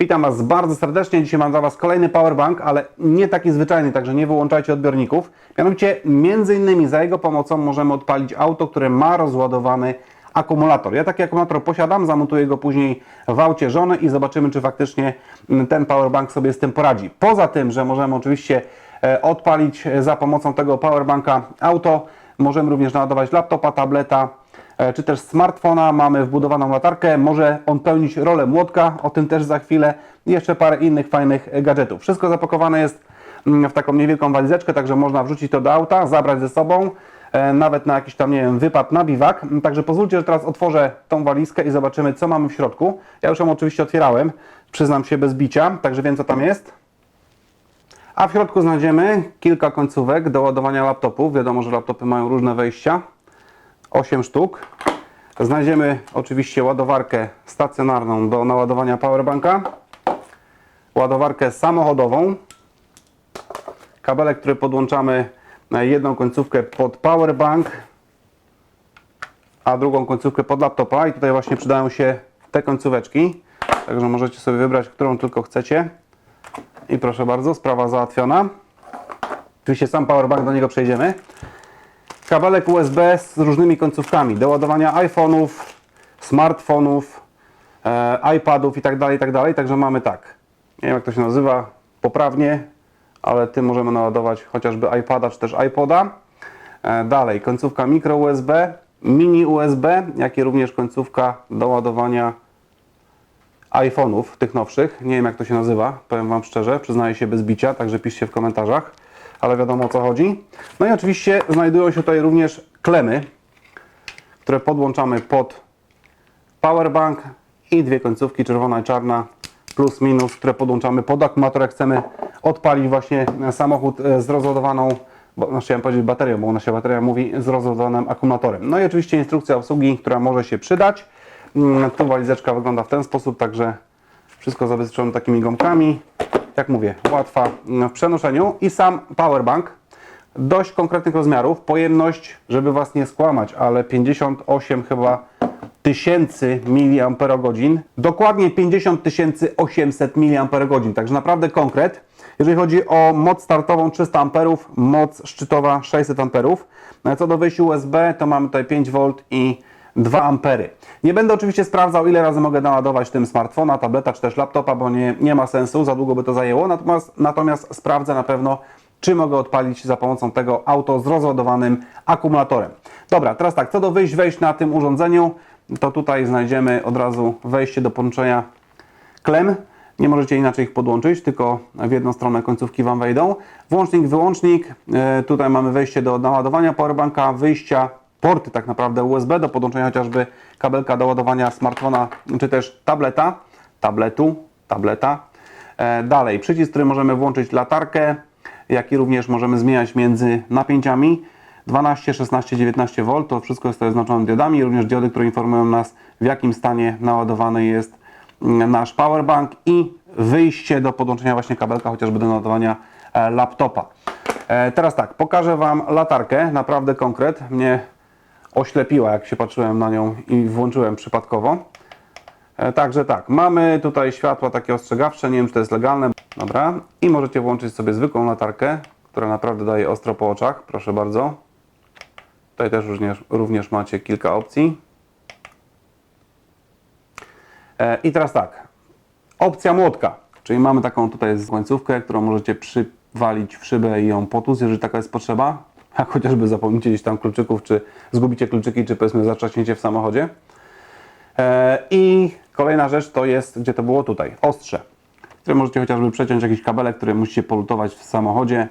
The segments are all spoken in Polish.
Witam Was bardzo serdecznie. Dzisiaj mam dla Was kolejny powerbank, ale nie taki zwyczajny, także nie wyłączajcie odbiorników. Mianowicie, między innymi za jego pomocą możemy odpalić auto, które ma rozładowany akumulator. Ja taki akumulator posiadam, zamontuję go później w aucie żony i zobaczymy, czy faktycznie mm, ten powerbank sobie z tym poradzi. Poza tym, że możemy oczywiście e, odpalić e, za pomocą tego powerbanka auto, możemy również naładować laptopa, tableta, czy też smartfona, mamy wbudowaną latarkę, może on pełnić rolę młotka, o tym też za chwilę, i jeszcze parę innych fajnych e, gadżetów. Wszystko zapakowane jest mm, w taką niewielką walizeczkę, także można wrzucić to do auta, zabrać ze sobą, e, nawet na jakiś tam, nie wiem, wypad na biwak. Także pozwólcie, że teraz otworzę tą walizkę i zobaczymy, co mamy w środku. Ja już ją oczywiście otwierałem, przyznam się bez bicia, także wiem, co tam jest. A w środku znajdziemy kilka końcówek do ładowania laptopów. Wiadomo, że laptopy mają różne wejścia. 8 sztuk. Znajdziemy oczywiście ładowarkę stacjonarną do naładowania powerbanka. Ładowarkę samochodową. Kabelek, który podłączamy jedną końcówkę pod powerbank, a drugą końcówkę pod laptopa. I tutaj właśnie przydają się te końcóweczki. Także możecie sobie wybrać, którą tylko chcecie. I proszę bardzo, sprawa załatwiona. Oczywiście sam powerbank, do niego przejdziemy. Kabelek USB z różnymi końcówkami do ładowania iPhone'ów, smartfonów, e, iPadów i tak dalej, i tak. Także mamy tak, nie wiem jak to się nazywa poprawnie, ale tym możemy naładować chociażby iPada czy też iPoda. E, dalej, końcówka micro USB, mini USB, jak i również końcówka do ładowania iPhone'ów, tych nowszych. Nie wiem jak to się nazywa, powiem Wam szczerze, przyznaję się bez bicia, także piszcie w komentarzach, ale wiadomo o co chodzi. No i oczywiście znajdują się tutaj również klemy, które podłączamy pod powerbank i dwie końcówki, czerwona i czarna, plus minus, które podłączamy pod akumulator, jak chcemy odpalić właśnie samochód e, z rozładowaną, bo, no, chciałem powiedzieć baterią, bo u nas się bateria mówi z rozładowanym akumulatorem. No i oczywiście instrukcja obsługi, która może się przydać. Mm, Tu walizeczka wygląda w ten sposób, także wszystko zabezpieczone takimi gąbkami. Jak mówię, łatwa w przenoszeniu i sam powerbank dość konkretnych rozmiarów. Pojemność, żeby Was nie skłamać, ale 58 chyba tysięcy miliamperogodzin. Dokładnie 50 800 miliamperogodzin, także naprawdę konkret. Jeżeli chodzi o moc startową 300 amperów, moc szczytowa 600 amperów. No Co do wyjścia USB, to mamy tutaj 5 V i 2 ampery. Nie będę oczywiście sprawdzał, ile razy mogę naładować tym smartfona, tableta czy też laptopa, bo nie, nie ma sensu, za długo by to zajęło. Natomiast, natomiast sprawdzę na pewno, czy mogę odpalić za pomocą tego auto z rozładowanym akumulatorem. Dobra, teraz tak, co do wyjść, wejść na tym urządzeniu, to tutaj znajdziemy od razu wejście do połączenia klem. Nie możecie inaczej ich podłączyć, tylko w jedną stronę końcówki Wam wejdą. Włącznik, wyłącznik. E, Tutaj mamy wejście do naładowania powerbanka, wyjścia, porty tak naprawdę USB do podłączenia chociażby kabelka do ładowania smartfona czy też tableta, tabletu, tableta. E, Dalej, przycisk, który możemy włączyć latarkę, jak i również możemy zmieniać między napięciami. 12, 16, 19 V, to wszystko jest oznaczone diodami, również diody, które informują nas w jakim stanie naładowany jest mm, nasz powerbank i wyjście do podłączenia właśnie kabelka, chociażby do naładowania e, laptopa. E, Teraz tak, pokażę Wam latarkę, naprawdę konkret, mnie oślepiła jak się patrzyłem na nią i włączyłem przypadkowo. E, Także tak, mamy tutaj światła takie ostrzegawcze, nie wiem czy to jest legalne. Dobra, i możecie włączyć sobie zwykłą latarkę, która naprawdę daje ostro po oczach, proszę bardzo. Tutaj też również, również macie kilka opcji. E, I teraz tak, opcja młotka, czyli mamy taką tutaj łańcówkę, którą możecie przywalić w szybę i ją potłuc, jeżeli taka jest potrzeba. Jak chociażby zapomnicie gdzieś tam kluczyków, czy zgubicie kluczyki, czy powiedzmy zaczaśniecie w samochodzie. E, I kolejna rzecz to jest, gdzie to było tutaj, ostrze, które możecie chociażby przeciąć jakiś kabelek, który musicie polutować w samochodzie,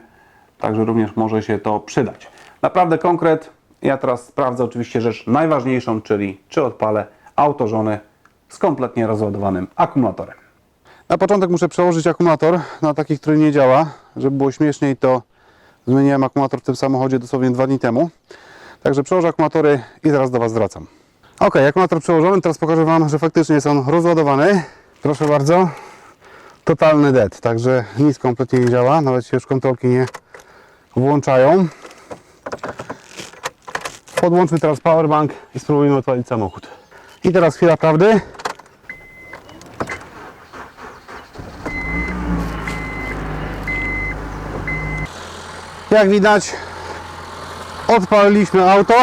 także również może się to przydać. Naprawdę konkret. Ja teraz sprawdzę oczywiście rzecz najważniejszą, czyli czy odpalę auto żony z kompletnie rozładowanym akumulatorem. Na początek muszę przełożyć akumulator na taki, który nie działa. Żeby było śmieszniej, to zmieniłem akumulator w tym samochodzie dosłownie dwa dni temu. Także przełożę akumulatory i zaraz do Was wracam. Ok, akumulator przełożony, teraz pokażę Wam, że faktycznie jest on rozładowany. Proszę bardzo, totalny dead, także nic kompletnie nie działa, nawet się już kontrolki nie włączają. Podłączmy teraz powerbank i spróbujmy odpalić samochód. I teraz chwila prawdy. Jak widać, odpaliliśmy auto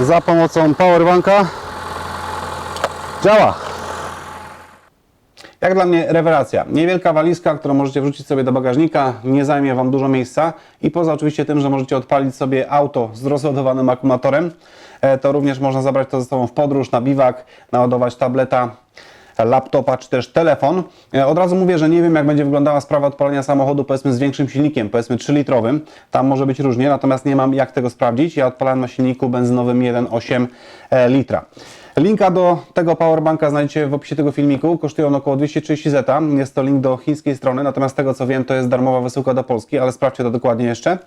za pomocą powerbanka. Działa. Jak dla mnie rewelacja. Niewielka walizka, którą możecie wrzucić sobie do bagażnika, nie zajmie Wam dużo miejsca i poza oczywiście tym, że możecie odpalić sobie auto z rozładowanym akumulatorem, e, to również można zabrać to ze sobą w podróż, na biwak, naładować tableta, laptopa czy też telefon. E, Od razu mówię, że nie wiem jak będzie wyglądała sprawa odpalenia samochodu powiedzmy z większym silnikiem, powiedzmy 3-litrowym. Tam może być różnie, natomiast nie mam jak tego sprawdzić. Ja odpalałem na silniku benzynowym 1,8 e, litra. Linka do tego powerbanka znajdziecie w opisie tego filmiku. Kosztuje on około 230 zeta. Jest to link do chińskiej strony, natomiast z tego co wiem to jest darmowa wysyłka do Polski, ale sprawdźcie to dokładnie jeszcze.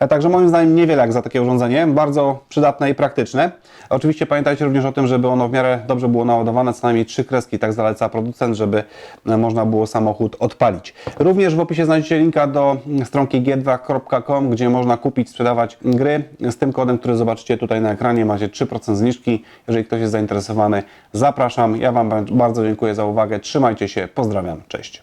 E, Także moim zdaniem niewiele jak za takie urządzenie, bardzo przydatne i praktyczne. Oczywiście pamiętajcie również o tym, żeby ono w miarę dobrze było naładowane, co najmniej trzy kreski, tak zaleca producent, żeby e, można było samochód odpalić. Również w opisie znajdziecie linka do stronki g2.com, gdzie można kupić, sprzedawać gry. Z tym kodem, który zobaczycie tutaj na ekranie macie 3% zniżki. Jeżeli ktoś jest zainteresowany, zapraszam. Ja Wam bardzo dziękuję za uwagę. Trzymajcie się, pozdrawiam, cześć.